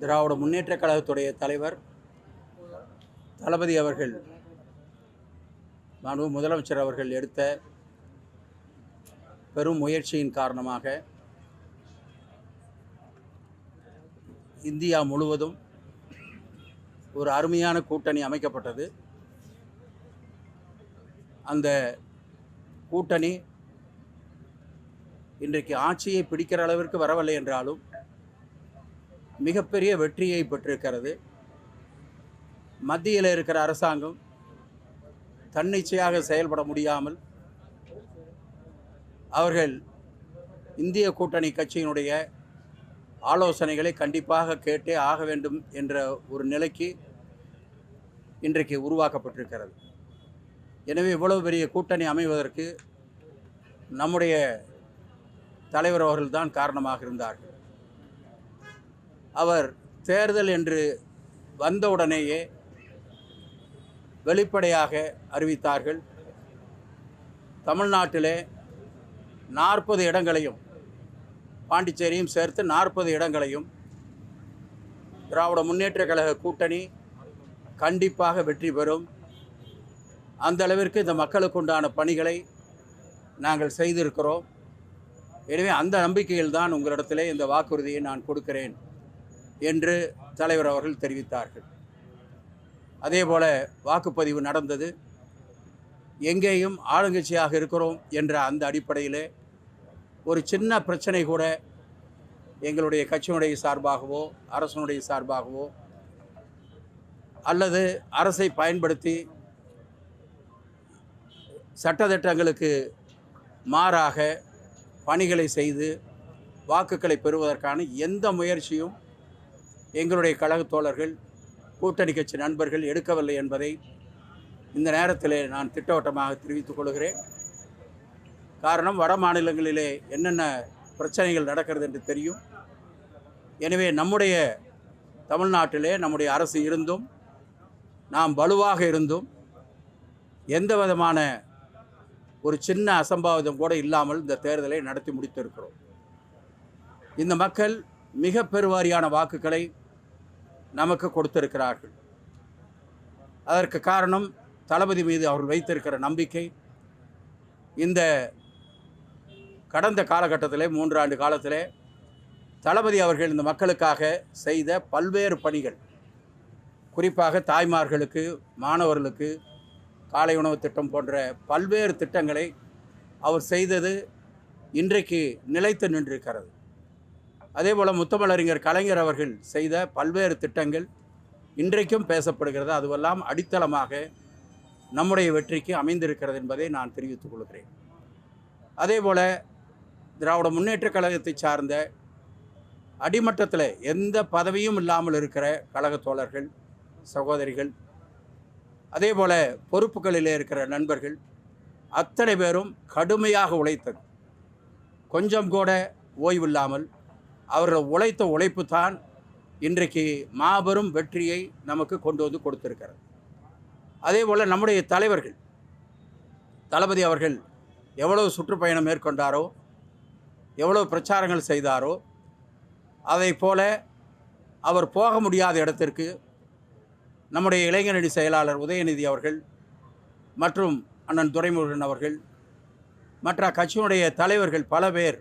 திராவிட முன்னேற்ற கழகத்துடைய தலைவர் தளபதி அவர்கள் மாண்பு முதலமைச்சர் அவர்கள் எடுத்த பெரும் முயற்சியின் காரணமாக இந்தியா முழுவதும் ஒரு அருமையான கூட்டணி அமைக்கப்பட்டது. அந்த கூட்டணி இன்றைக்கு ஆட்சியை பிடிக்கிற அளவிற்கு வரவில்லை என்றாலும் மிகப்பெரிய வெற்றியை பெற்றிருக்கிறது. மத்தியில் இருக்கிற அரசாங்கம் தன்னிச்சையாக செயல்பட முடியாமல் அவர்கள் இந்திய கூட்டணி கட்சியினுடைய ஆலோசனைகளை கண்டிப்பாக கேட்டே ஆக வேண்டும் என்ற ஒரு நிலைக்கு இன்றைக்கு உருவாக்கப்பட்டிருக்கிறது. எனவே இவ்வளவு பெரிய கூட்டணி அமைவதற்கு நம்முடைய தலைவர் அவர்கள்தான் காரணமாக இருந்தார்கள். அவர் தேர்தல் என்று வந்தவுடனேயே வெளிப்படையாக அறிவித்தார்கள். தமிழ்நாட்டிலே நாற்பது இடங்களையும் பாண்டிச்சேரியும் சேர்த்து நாற்பது இடங்களையும் திராவிட முன்னேற்ற கழக கூட்டணி கண்டிப்பாக வெற்றி பெறும். அந்த அளவிற்கு இந்த மக்களுக்கு உண்டான பணிகளை நாங்கள் செய்திருக்கிறோம். எனவே அந்த நம்பிக்கையில் தான் உங்களிடத்திலே இந்த வாக்குறுதியை நான் கொடுக்கிறேன். என்று தலைவர் அவர்கள் தெரிவித்தார்கள். அதேபோல் வாக்குப்பதிவு நடந்தது. எங்கேயும் ஆளுங்கட்சியாக இருக்கிறோம் என்ற அந்த அடிப்படையில் ஒரு சின்ன பிரச்சனை கூட எங்களுடைய கட்சியினுடைய சார்பாகவோ அரசனுடைய சார்பாகவோ அல்லது அரசை பயன்படுத்தி சட்டத்திட்டங்களுக்கு மாறாக பணிகளை செய்து வாக்குகளை பெறுவதற்கான எந்த முயற்சியும் எங்களுடைய கழக தோழர்கள் கூட்டணி கட்சி நண்பர்கள் எடுக்கவில்லை என்பதை இந்த நேரத்தில் நான் திட்டவட்டமாக தெரிவித்துக் கொள்கிறேன். காரணம் வட மாநிலங்களிலே என்னென்ன பிரச்சனைகள் நடக்கிறது என்று தெரியும். எனவே நம்முடைய தமிழ்நாட்டிலே நம்முடைய அரசு இருந்தும் நாம் வலுவாக இருந்தும் எந்த விதமான ஒரு சின்ன அசம்பாவிதம் கூட இல்லாமல் இந்த தேர்தலை நடத்தி முடித்திருக்கிறோம். இந்த மக்கள் மிக பெருவாரியான வாக்குகளை நமக்கு கொடுத்திருக்கிறார்கள். அதற்கு காரணம் தளபதி மீது அவர்கள் வைத்திருக்கிற நம்பிக்கை. இந்த கடந்த காலகட்டத்திலே மூன்றாண்டு காலத்திலே தளபதி அவர்கள் இந்த மக்களுக்காக செய்த பல்வேறு பணிகள். குறிப்பாக தாய்மார்களுக்கு மாணவர்களுக்கு காலை உணவு திட்டம் போன்ற பல்வேறு திட்டங்களை அவர் செய்தது இன்றைக்கு நிலைத்து நின்றிருக்கிறது. அதே போல் முத்தமிழறிஞர் கலைஞர் அவர்கள் செய்த பல்வேறு திட்டங்கள் இன்றைக்கும் பேசப்படுகிறது. அதுவெல்லாம் அடித்தளமாக நம்முடைய வெற்றிக்கு அமைந்திருக்கிறது என்பதை நான் தெரிவித்துக் கொள்கிறேன். அதே போல் திராவிட முன்னேற்றக் கழகத்தை சார்ந்த அடிமட்டத்தில் எந்த பதவியும் இல்லாமல் இருக்கிற கழக தோழர்கள் சகோதரிகள் அதே போல் பொறுப்புகளிலே இருக்கிற நண்பர்கள் அத்தனை பேரும் கடுமையாக உழைத்தது. கொஞ்சம் கூட ஓய்வில்லாமல் அவர்கள் உழைத்த உழைப்பு தான் இன்றைக்கு மாபெரும் வெற்றியை நமக்கு கொண்டு வந்து கொடுத்திருக்கிறது. அதே போல் நம்முடைய தலைவர்கள் தளபதி அவர்கள் எவ்வளவு சுற்றுப்பயணம் மேற்கொண்டாரோ எவ்வளவு பிரச்சாரங்கள் செய்தாரோ அதை போல அவர் போக முடியாத இடத்திற்கு நம்முடைய இளைஞரணி செயலாளர் உதயநிதி அவர்கள் மற்றும் அண்ணன் துரைமுருகன் அவர்கள் மற்ற கட்சியினுடைய தலைவர்கள் பல பேர்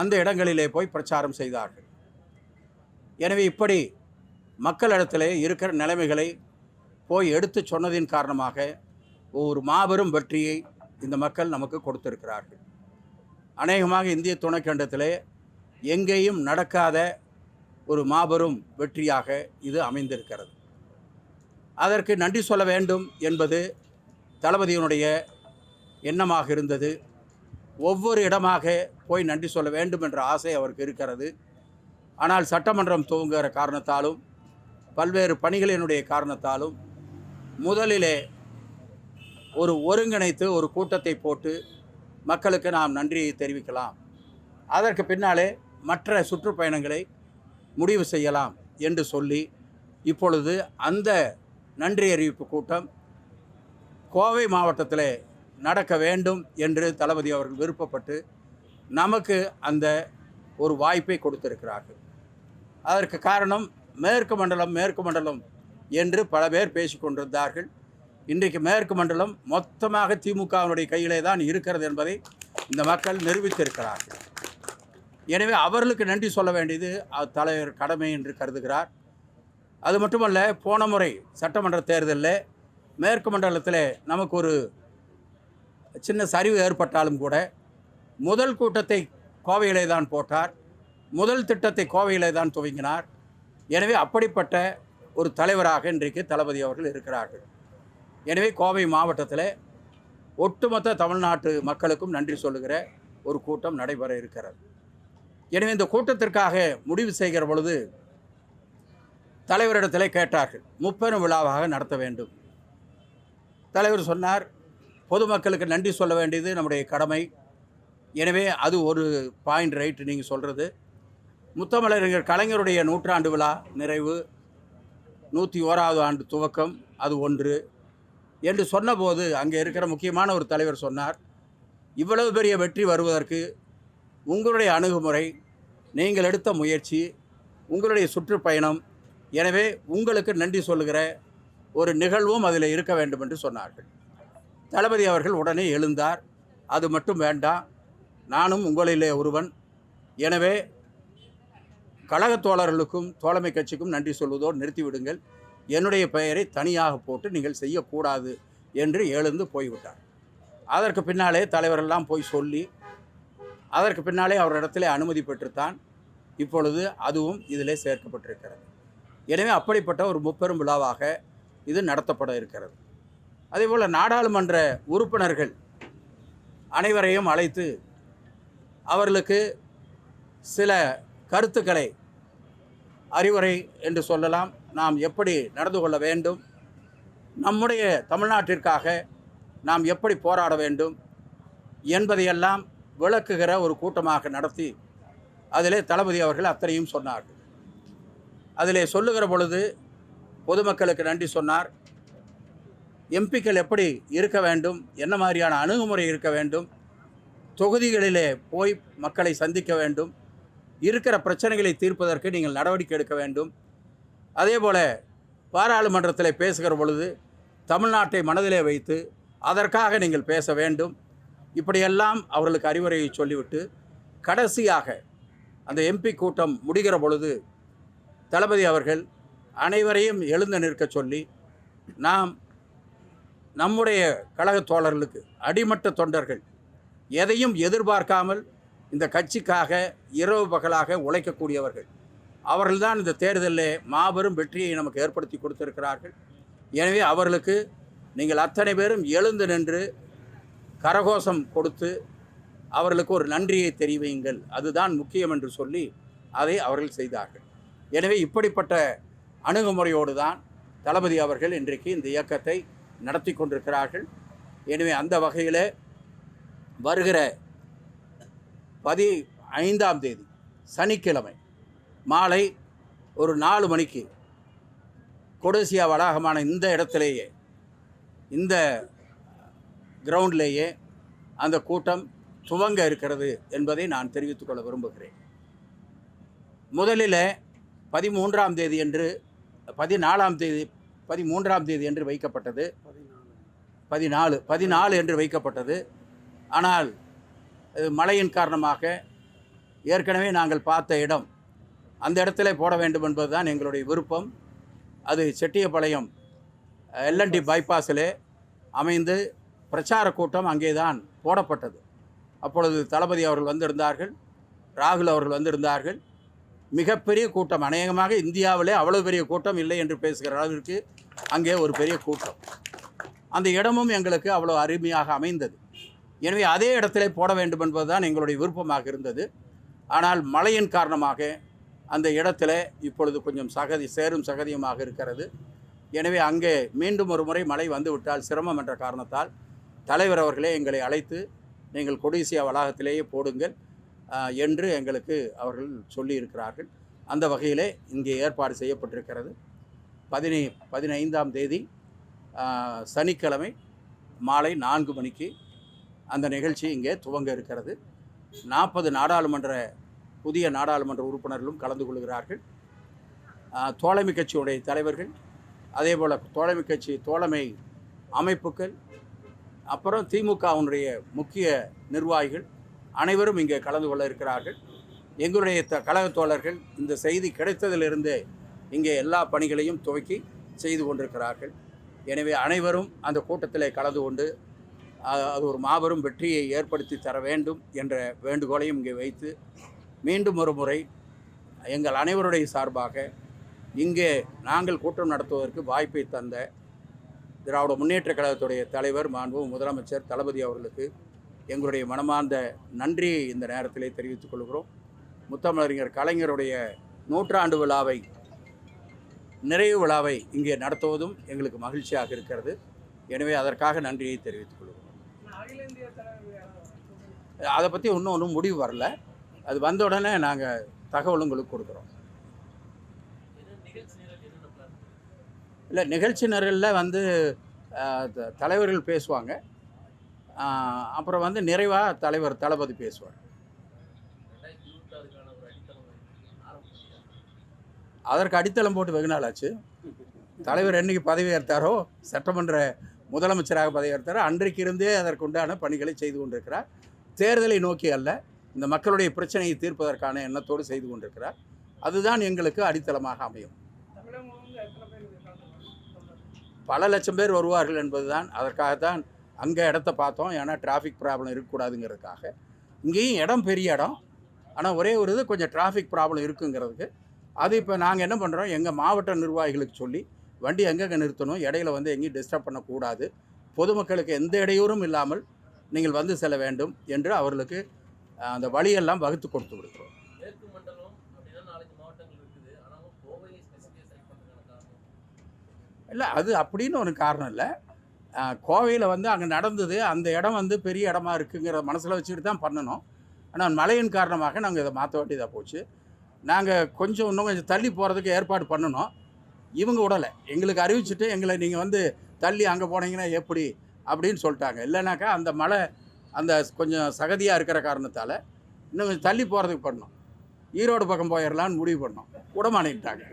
அந்த இடங்களிலே போய் பிரச்சாரம் செய்தார்கள். எனவே இப்படி மக்களிடத்திலே இருக்கிற நிலைமைகளை போய் எடுத்து சொன்னதின் காரணமாக ஒரு மாபெரும் வெற்றியை இந்த மக்கள் நமக்கு கொடுத்திருக்கிறார்கள். அநேகமாக இந்திய துணைக்கண்டத்திலே எங்கேயும் நடக்காத ஒரு மாபெரும் வெற்றியாக இது அமைந்திருக்கிறது. அதற்கு நன்றி சொல்ல வேண்டும் என்பது தளபதியினுடைய எண்ணமாக இருந்தது. ஒவ்வொரு இடமாக போய் நன்றி சொல்ல வேண்டும் என்ற ஆசை அவருக்கு இருக்கிறது. ஆனால் சட்டமன்றம் துவங்குகிற காரணத்தாலும் பல்வேறு பணிகளினுடைய காரணத்தாலும் முதலிலே ஒரு ஒருங்கிணைத்து ஒரு கூட்டத்தை போட்டு மக்களுக்கு நாம் நன்றியை தெரிவிக்கலாம். அதற்கு பின்னாலே மற்ற சுற்றுப்பயணங்களை முடிவு செய்யலாம் என்று சொல்லி இப்பொழுது அந்த நன்றி அறிவிப்பு கூட்டம் கோவை மாவட்டத்தில் நடக்க வேண்டும் என்று தளபதி அவர்கள் விருப்பப்பட்டு நமக்கு அந்த ஒரு வாய்ப்பை கொடுத்திருக்கிறார்கள். அதற்கு காரணம் மேற்கு மண்டலம் மேற்கு மண்டலம் என்று பல பேர் பேசி கொண்டிருந்தார்கள். இன்றைக்கு மேற்கு மண்டலம் மொத்தமாக திமுகவினுடைய கையிலே தான் இருக்கிறது என்பதை இந்த மக்கள் நிரூபித்திருக்கிறார்கள். எனவே அவர்களுக்கு நன்றி சொல்ல வேண்டியது அ- தலைவர் கடமை என்று கருதுகிறார். அது மட்டுமல்ல போன முறை சட்டமன்ற தேர்தலில் மேற்கு மண்டலத்தில் நமக்கு ஒரு சின்ன சரிவு ஏற்பட்டாலும் கூட முதல் கூட்டத்தை கோவையிலே தான் போட்டார். முதல் திட்டத்தை கோவையிலே தான் துவங்கினார். எனவே அப்படிப்பட்ட ஒரு தலைவராக இன்றைக்கு தளபதி அவர்கள் இருக்கிறார்கள். எனவே கோவை மாவட்டத்தில் ஒட்டுமொத்த தமிழ்நாட்டு மக்களுக்கும் நன்றி சொல்லுகிற ஒரு கூட்டம் நடைபெற இருக்கிறது. எனவே இந்த கூட்டத்திற்காக முடிவு செய்கிற பொழுது தலைவரிடத்தில் கேட்டார்கள். முப்பெரும் விழாவாக நடத்த வேண்டும். தலைவர் சொன்னார் பொதுமக்களுக்கு நன்றி சொல்ல வேண்டியது நம்முடைய கடமை. எனவே அது ஒரு பாயிண்ட் ரைட் நீங்கள் சொல்கிறது முத்தமிழறிஞர் கலைஞருடைய நூற்றாண்டு விழா நிறைவு. நூற்றி ஓராவது ஆண்டு துவக்கம் அது ஒன்று. என்று சொன்னபோது அங்கே இருக்கிற முக்கியமான ஒரு தலைவர் சொன்னார் இவ்வளவு பெரிய வெற்றி வருவதற்கு உங்களுடைய அணுகுமுறை நீங்கள் எடுத்த முயற்சி உங்களுடைய சுற்றுப்பயணம் எனவே உங்களுக்கு நன்றி சொல்லுகிற ஒரு நிகழ்வும் அதில் இருக்க வேண்டும் என்று சொன்னார்கள். தளபதி அவர்கள் உடனே எழுந்தார். அது மட்டும் வேண்டாம். நானும் உங்களிலே ஒருவன். எனவே கழகத் தோழர்களுக்கும் தோழமை கட்சிக்கும் நன்றி சொல்வதோடு நிறுத்திவிடுங்கள். என்னுடைய பெயரை தனியாக போட்டு நீங்கள் செய்யக்கூடாது என்று எழுந்து போய்விட்டார். அதற்கு பின்னாலே தலைவரெல்லாம் போய் சொல்லி அதற்கு பின்னாலே அவரிடத்திலே அனுமதி பெற்றுத்தான். இப்பொழுது அதுவும் இதிலே சேர்க்கப்பட்டிருக்கிறது. எனவே அப்படிப்பட்ட ஒரு முப்பெரும் விழாவாக இது நடத்தப்பட இருக்கிறது. அதேபோல் நாடாளுமன்ற உறுப்பினர்கள் அனைவரையும் அழைத்து அவர்களுக்கு சில கருத்துக்களை அறிவுரை என்று சொல்லலாம். நாம் எப்படி நடந்து கொள்ள வேண்டும்? நம்முடைய தமிழ்நாட்டிற்காக நாம் எப்படி போராட வேண்டும்? என்பதையெல்லாம் விளக்குகிற ஒரு கூட்டமாக நடத்தி அதிலே தளபதி அவர்கள் அத்தனையும் சொன்னார்கள். அதிலே சொல்லுகிற பொழுது பொதுமக்களுக்கு நன்றி சொன்னார். எம்பிக்கள் எப்படி இருக்க வேண்டும்? என்ன மாதிரியான அணுகுமுறை இருக்க வேண்டும்? தொகுதிகளிலே போய் மக்களை சந்திக்க வேண்டும். இருக்கிற பிரச்சனைகளை தீர்ப்பதற்கு நீங்கள் நடவடிக்கை எடுக்க வேண்டும். அதே போல் பாராளுமன்றத்தில் பேசுகிற பொழுது தமிழ்நாட்டை மனதிலே வைத்து அதற்காக நீங்கள் பேச வேண்டும். இப்படியெல்லாம் அவர்களுக்கு அறிவுரையை சொல்லிவிட்டு கடைசியாக அந்த எம்பி கூட்டம் முடிகிற பொழுது தளபதி அவர்கள் அனைவரையும் எழுந்து நிற்க சொல்லி நாம் நம்முடைய கழக தோழர்களுக்கு அடிமட்ட தொண்டர்கள் எதையும் எதிர்பார்க்காமல் இந்த கட்சிக்காக இரவு பகலாக உழைக்கக்கூடியவர்கள். அவர்கள்தான் இந்த தேர்தலில் மாபெரும் வெற்றியை நமக்கு ஏற்படுத்தி கொடுத்திருக்கிறார்கள். எனவே அவர்களுக்கு நீங்கள் அத்தனை பேரும் எழுந்து நின்று கரகோஷம் கொடுத்து அவர்களுக்கு ஒரு நன்றியை தெரிவியுங்கள். அதுதான் முக்கியம் என்று சொல்லி அதை அவர்கள் செய்தார்கள். எனவே இப்படிப்பட்ட அணுகுமுறையோடு தான் தளபதி அவர்கள் இன்றைக்கு இந்த இயக்கத்தை நடத்தி கொண்டிருக்கிறார்கள். எனவே அந்த வகையில் வருகிற பதி ஐந்தாம் தேதி சனிக்கிழமை மாலை ஒரு நாலு மணிக்கு கொடசியா வளாகமான இந்த இடத்திலேயே இந்த கிரவுண்ட்லேயே அந்த கூட்டம் துவங்க இருக்கிறது என்பதை நான் தெரிவித்துக்கொள்ள விரும்புகிறேன். முதலில் பதிமூன்றாம் தேதி என்று பதினாலாம் தேதி பதிமூன்றாம் தேதி என்று வைக்கப்பட்டது. பதினாலு பதினாலு என்று வைக்கப்பட்டது. ஆனால் மழையின் காரணமாக ஏற்கனவே நாங்கள் பார்த்த இடம் அந்த இடத்துல போட வேண்டும் என்பதுதான் எங்களுடைய விருப்பம். அது செட்டியபாளையம் எல்என்டி பைபாஸிலே அமைந்து பிரச்சார கூட்டம் அங்கே தான் போடப்பட்டது. அப்பொழுது தளபதி அவர்கள் வந்திருந்தார்கள் ராகுல் அவர்கள் வந்திருந்தார்கள். மிகப்பெரிய கூட்டம் அநேகமாக இந்தியாவிலே அவ்வளவு பெரிய கூட்டம் இல்லை என்று பேசுகிற அளவிற்கு அங்கே ஒரு பெரிய கூட்டம். அந்த இடமும் எங்களுக்கு அவ்வளோ அருமையாக அமைந்தது. எனவே அதே இடத்திலே போட வேண்டும் என்பதுதான் எங்களுடைய விருப்பமாக இருந்தது. ஆனால் மழையின் காரணமாக அந்த இடத்துல இப்பொழுது கொஞ்சம் சகதி சேரும் சகதியுமாக இருக்கிறது. எனவே அங்கே மீண்டும் ஒரு முறை மழை வந்துவிட்டால் சிரமம் என்ற காரணத்தால் தலைவர் அவர்களே எங்களை அழைத்து நீங்கள் கொடிசியா வளாகத்திலேயே போடுங்கள் என்று எங்களுக்கு அவர்கள் சொல்லியிருக்கிறார்கள். அந்த வகையிலே இங்கே ஏற்பாடு செய்யப்பட்டிருக்கிறது. பதினை பதினைந்தாம் தேதி சனிக்கிழமை மாலை நான்கு மணிக்கு அந்த நிகழ்ச்சி இங்கே துவங்க இருக்கிறது. நாற்பது நாடாளுமன்ற புதிய நாடாளுமன்ற உறுப்பினர்களும் கலந்து கொள்கிறார்கள். தோழமை கட்சியுடைய தலைவர்கள் அதே போல் தோழமை கட்சி தோழமை அமைப்புகள் அப்புறம் திமுகவினுடைய முக்கிய நிர்வாகிகள் அனைவரும் இங்கே கலந்து கொள்ள இருக்கிறார்கள். எங்களுடைய த கழக தோழர்கள் இந்த செய்தி கிடைத்ததிலிருந்தே இங்கே எல்லா பணிகளையும் துவக்கி செய்து கொண்டிருக்கிறார்கள். எனவே அனைவரும் அந்த கூட்டத்தில் கலந்து கொண்டு அது ஒரு மாபெரும் வெற்றியை ஏற்படுத்தி தர வேண்டும் என்ற வேண்டுகோளையும் இங்கே வைத்து மீண்டும் ஒரு முறை எங்கள் அனைவருடைய சார்பாக இங்கே நாங்கள் கூட்டம் நடத்துவதற்கு வாய்ப்பை தந்த திராவிட முன்னேற்ற கழகத்துடைய தலைவர் மாண்பு முதலமைச்சர் தளபதி அவர்களுக்கு எங்களுடைய மனமார்ந்த நன்றியை இந்த நேரத்திலே தெரிவித்துக் கொள்கிறோம். முத்தமிழறிஞர் கலைஞருடைய நூற்றாண்டு விழாவை நிறைவு விழாவை இங்கே நடத்துவதும் எங்களுக்கு மகிழ்ச்சியாக இருக்கிறது. எனவே அதற்காக நன்றியை தெரிவித்துக் கொள்கிறோம். அதை பற்றி இன்னும் ஒன்றும் முடிவு வரல. அது வந்த உடனே நாங்கள் தகவல் உங்களுக்கு கொடுக்குறோம். இல்லை நிகழ்ச்சி நிரலில் வந்து தலைவர்கள் பேசுவாங்க. அப்புறம் வந்து நிறைவாக தலைவர் தளபதி பேசுவார். அதற்கு அடித்தளம் போட்டு வெகு நாள் ஆச்சு. தலைவர் என்னைக்கு பதவி ஏற்றாரோ சட்டமன்ற முதலமைச்சராக பதவி ஏற்றாரோ அன்றைக்கு இருந்தே அதற்குண்டான பணிகளை செய்து கொண்டிருக்கிறார். தேர்தலை நோக்கி அல்ல இந்த மக்களுடைய பிரச்சனையை தீர்ப்பதற்கான எண்ணத்தோடு செய்து கொண்டிருக்கிறார். அதுதான் எங்களுக்கு அடித்தளமாக அமையும். பல லட்சம் பேர் வருவார்கள் என்பதுதான் அதற்காகத்தான் அங்கே இடத்த பார்த்தோம். ஏன்னா டிராஃபிக் ப்ராப்ளம் இருக்கக்கூடாதுங்கிறதுக்காக. இங்கேயும் இடம் பெரிய இடம். ஆனால் ஒரே ஒரு இது கொஞ்சம் டிராஃபிக் ப்ராப்ளம் இருக்குங்கிறதுக்கு அது இப்போ நாங்கள் என்ன பண்ணுறோம் எங்கள் மாவட்ட நிர்வாகிகளுக்கு சொல்லி வண்டி எங்கெங்கே நிறுத்தணும்? இடையில வந்து எங்கேயும் டிஸ்டர்ப் பண்ணக்கூடாது. பொதுமக்களுக்கு எந்த இடையூறும் இல்லாமல் நீங்கள் வந்து செல்ல வேண்டும் என்று அவர்களுக்கு அந்த வழியெல்லாம் வகுத்து கொடுத்து விடுகிறோம். இல்லை அது அப்படின்னு ஒரு காரணம் இல்லை. கோவையில் வந்து அங்கே நடந்தது அந்த இடம் வந்து பெரிய இடமா இருக்குங்கிற மனசில் வச்சுட்டு தான் பண்ணணும். ஆனால் மழையின் காரணமாக நாங்கள் இதை மாற்ற வேண்டியதாக போச்சு. நாங்கள் கொஞ்சம் இன்னும் கொஞ்சம் தள்ளி போகிறதுக்கு ஏற்பாடு பண்ணணும். இவங்க விடலை எங்களுக்கு அறிவிச்சுட்டு எங்களை நீங்கள் வந்து தள்ளி அங்கே போனீங்கன்னா எப்படி அப்படின்னு சொல்லிட்டாங்க. இல்லைனாக்கா அந்த மழை அந்த கொஞ்சம் சகதியாக இருக்கிற காரணத்தால் இன்னும் கொஞ்சம் தள்ளி போகிறதுக்கு பண்ணோம் ஈரோடு பக்கம் போயிடலான்னு முடிவு பண்ணோம். உடமானிட்டாங்க